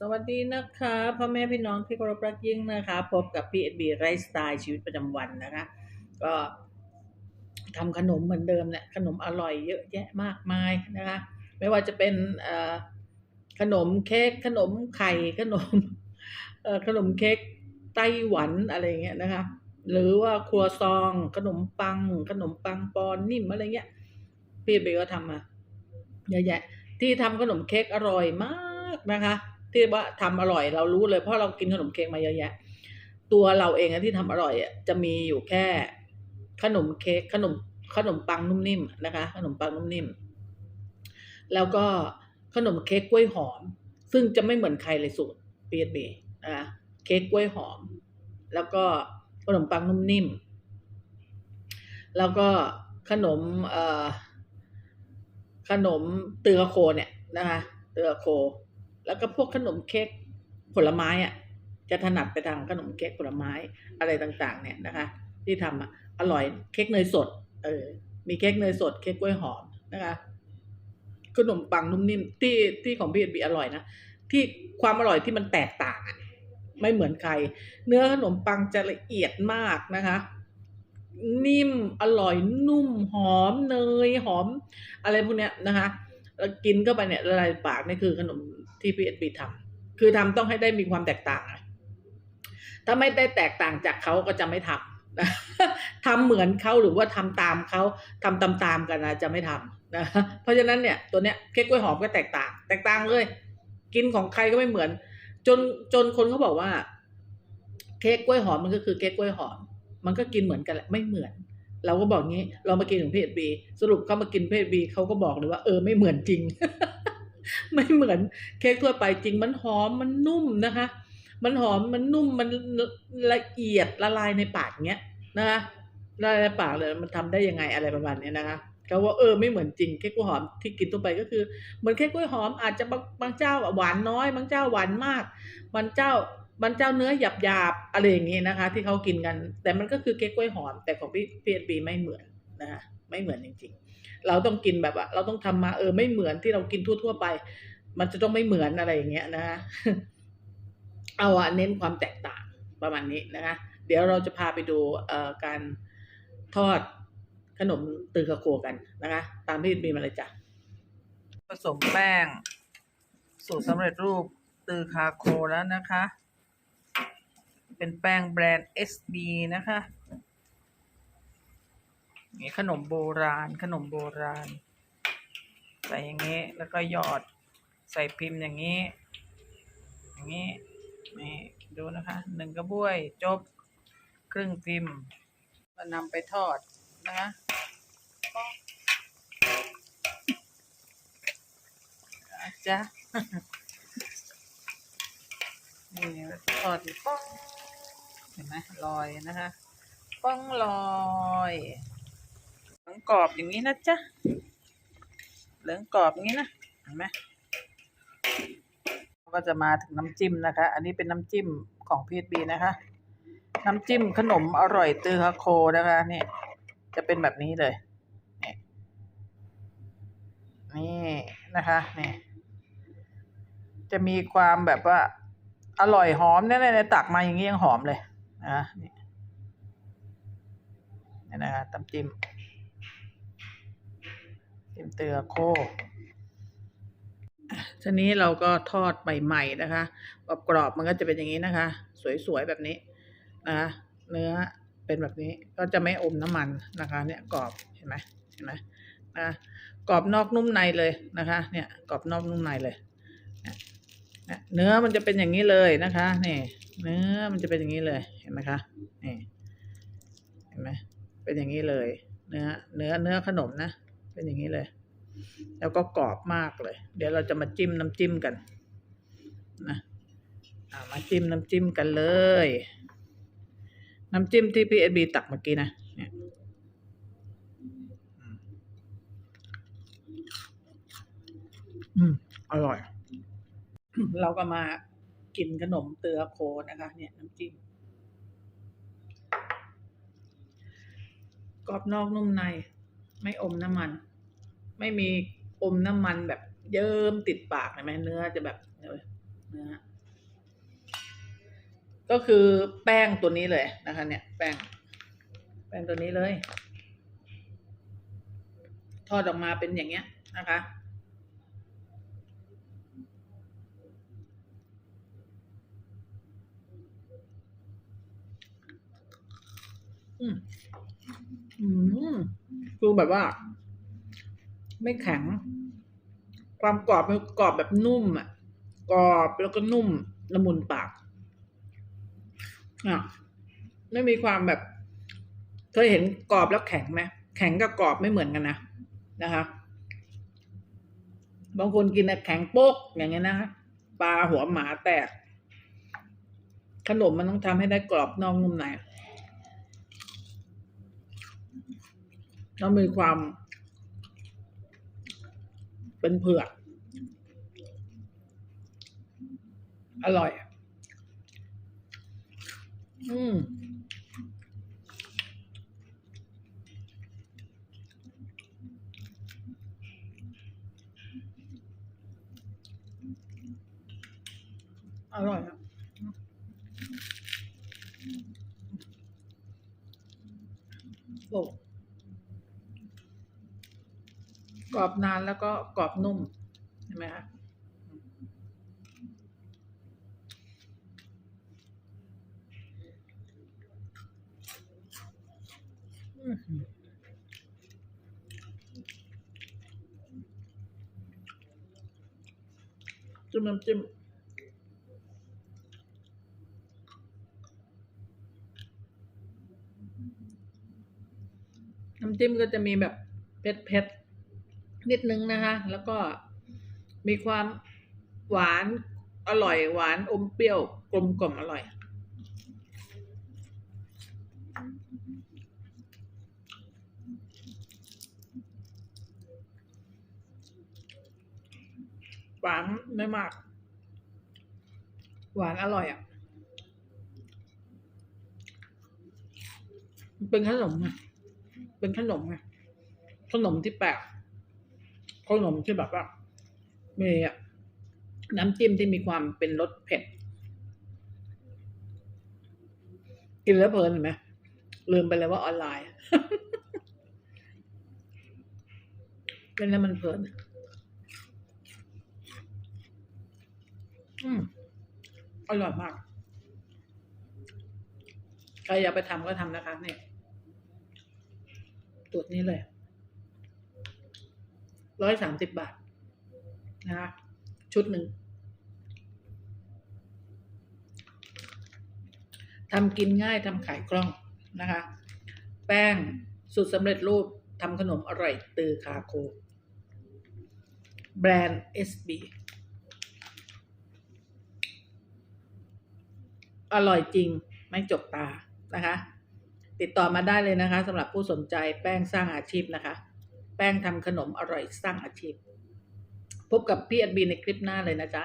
สวัสดีนะคะพ่อแม่พี่น้องที่เคารพรักยิ่งนะคะ พบกับพี่เอ็ดบีไลฟ์สไตล์ชีวิตประจำวันนะคะ ก็ทำขนมเหมือนเดิมแหละขนมอร่อยเยอะแยะมากมายนะคะ ไม่ว่าจะเป็นขนมเค้กขนมไข่ขนมขนมเค้กไต้หวันอะไรเงี้ยนะคะ หรือว่าครัวซอง ขนมปัง ขนมปังปอนนิ่มอะไรเงี้ยพี่เอ็ดบีก็ทำมาเยอะแยะที่ทำขนมเค้กอร่อยมากนะคะ ที่ว่าทำอร่อยเรารู้เลยเพราะเรากินขนมเค้กมาเยอะแยะ ตัวเราเองที่ทำอร่อยอะจะมีอยู่แค่ขนมเค้กขนมขนมปังนุ่มนิ่มนะคะ ขนมปังนุ่มนิ่ม แล้วก็ขนมเค้กกล้วยหอม ซึ่งจะไม่เหมือนใครเลยสูตร PSB นะคะเค้กกล้วยหอม แล้วก็ขนมปังนุ่มนิ่ม แล้วก็ขนมเอ่อขนมเตือโคเนี่ยนะคะเตือโค แล้วก็พวกขนมเค้กผลไม้อะจะถนัดไปทางขนมเค้กผลไม้อะไรต่างๆ เนี่ยนะคะ ที่ทำอะอร่อยเค้กเนยสด เออ มีเค้กเนยสดเค้กกล้วยหอมนะคะขนมปังนุ่มนิ่มที่ที่ของพี่เอ็นบีอร่อยนะที่ความอร่อยที่มันแตกต่างอะไม่เหมือนใคร เนื้อขนมปังจะละเอียดมากนะคะ นิ่มอร่อยนุ่มหอมเนยหอม อะไรพวกเนี้ยนะคะแล้วกินเข้าไปเนี่ยละลายปากนี่คือขนม ที่พีเอ็นบีทำคือทำต้องให้ได้มีความแตกต่าง ถ้าไม่ได้แตกต่างจากเขาก็จะไม่ทำนะทำเหมือนเขาหรือว่าทำตามเขาทำตามๆกันนะจะไม่ทำนะเพราะฉะนั้นเนี่ยตัวเนี้ยเค้กกล้วยหอมก็แตกต่าง แตกต่างเลย กินของใครก็ไม่เหมือน จนจนคนเขาบอกว่า เค้กกล้วยหอมมันก็คือเค้กกล้วยหอม มันก็กินเหมือนกันแหละไม่เหมือนเราก็บอกงี้ เรามากินของเพจบีสรุปเขามากินเพจบีเขาก็บอกเลยว่าเออไม่เหมือนจริง ไม่เหมือนเค้กทั่วไปจริงมันหอมมันนุ่มนะคะ มันหอมมันนุ่มมันละเอียดละลายในปากเงี้ยนะคะละลายในปากเลยมันทำได้ยังไงอะไรประมาณนี้นะคะเขาว่าเออไม่เหมือนจริงเค้กกล้วยหอมที่กินทั่วไปก็คือเหมือนเค้กกล้วยหอมอาจจะบางบางเจ้าหวานน้อย บางเจ้าหวานมากบางเจ้าบางเจ้าเนื้อหยาบหยาบอะไรอย่างงี้นะคะ ที่เขากินกัน แต่มันก็คือเค้กกล้วยหอม แต่ของพี่พีเอ็นบีไม่เหมือนนะคะไม่เหมือนจริงๆ เราต้องกินแบบว่าเราต้องทำมาเออไม่เหมือนที่เรากินทั่ว ๆ ไป มันจะต้องไม่เหมือนอะไรอย่างเงี้ยนะคะเอาอะเน้นความแตกต่างประมาณนี้นะคะ เดี๋ยวเราจะพาไปดูเอ่อการทอดขนมตือกระโคกันนะคะ ตามที่มีมาเลยจ้ะผสมแป้ง สูตรสำเร็จรูปตือคาโคแล้วนะคะ เป็นแป้งแบรนด์ SB นะคะ นี่ขนมโบราณ ขนมโบราณ ใส่อย่างนี้ แล้วก็หยอด ใส่พิมพ์อย่างนี้ อย่างนี้ นี่ ดูนะคะ หนึ่งกระบวย จบ ครึ่งพิมพ์มานำไปทอดนะคะจ้ะนี่ทอดป้อง เห็นไหมลอยนะคะ ป้องลอย กรอบอย่างนี้นะจ๊ะ เหลืองกรอบอย่างนี้นะ เห็นไหมก็จะมาถึงน้ำจิ้มนะคะ อันนี้เป็นน้ำจิ้มของพีทบีนะคะ น้ำจิ้มขนมอร่อยตือฮาโคนะคะนี่จะเป็นแบบนี้เลยนี่นี่นะคะนี่จะมีความแบบว่า อร่อยหอมเนี่ยในตักมาอย่างนี้ยังหอมเลยนะนี่นี่นะคะน้ำจิ้ม จิ้มเตือโคทีนี้เราก็ทอดใหม่ๆนะคะกรอบมันก็จะเป็นอย่างนี้นะคะ สวยๆแบบนี้นะคะเนื้อเป็นแบบนี้ก็จะไม่อมน้ำมันนะคะ เนี่ยกรอบเห็นไหมเห็นไหมนะกรอบนอกนุ่มในเลยนะคะ เนี่ยกรอบนอกนุ่มในเลยเนี่ยเนี่ยเนื้อมันจะเป็นอย่างนี้เลยนะคะนี่เนื้อมันจะเป็นอย่างนี้เลยเห็นไหมคะนี่เห็นไหมเป็นอย่างนี้เลย เนื้อเนื้อเนื้อขนมนะ เป็นอย่างนี้เลย แล้วก็กรอบมากเลย เดี๋ยวเราจะมาจิ้มน้ำจิ้มกันนะามาจิ้มน้ำจิ้มกันเลย น้ำจิ้มที่พี่เอ็บีตักเมื่อกี้นะเนี่ยอืมอืมอร่อย เราก็มากินขนมเตือโคนะคะ เนี่ยน้ำจิ้มกรอบนอกนุ่มใน ไม่อมน้ำมัน ไม่มีอมน้ำมันแบบเยิ้มติดปากเห็นไหมเนื้อจะแบบเนื้อก็คือแป้งตัวนี้เลยนะคะ เนี่ย แป้ง แป้งตัวนี้เลย ทอดออกมาเป็นอย่างเงี้ยนะคะ อืมอืม คือแบบว่า ไม่แข็ง ความกรอบมันกรอบแบบนุ่มอะกรอบแล้วก็นุ่มละมุนปากอะไม่มีความแบบ เคยเห็นกรอบแล้วแข็งไหมแข็งกับกรอบไม่เหมือนกันนะนะคะบางคนกินแข็งโป๊กอย่างเงี้ยนะคะปลาหัวหมาแตกขนมมันต้องทำให้ได้กรอบนอกนุ่มใน แล้วมีความ เป็นเผือก อร่อย อืมอร่อยอะโอ้ กรอบนานแล้วก็กรอบนุ่มเห็นไหมคะจิ้มน้ำจิ้มน้ำจิ้มก็จะมีแบบเผ็ดๆ นิดนึงนะคะ แล้วก็มีความหวานอร่อยหวานอมเปรี้ยวกลมกล่อมอร่อย หวานไม่มาก หวานอร่อยอะ เป็นขนมไงเป็นขนมไงขนมที่แปลก ขนมที่แบบว่ามีอะน้ำจิ้มที่มีความเป็นรสเผ็ด กินแล้วเพลินเห็นไหมลืมไปเลยว่าออนไลน์เป็นแล้วมันเพลินอืมอร่อยมาก ใครอยากไปทำก็ทำนะคะเนี่ยตัวนี้เลย ร้อยสามสิบบาทนะคะชุดหนึ่งทำกินง่ายทำขายคล่องนะคะ แป้งสูตรสำเร็จรูปทำขนมอร่อยตือคาโค แบรนด์ SB อร่อยจริงไม่จกตานะคะ ติดต่อมาได้เลยนะคะสำหรับผู้สนใจแป้งสร้างอาชีพนะคะ แป้งทำขนมอร่อยสร้างอาชีพ พบกับพี่แอดบีในคลิปหน้าเลยนะจ๊ะ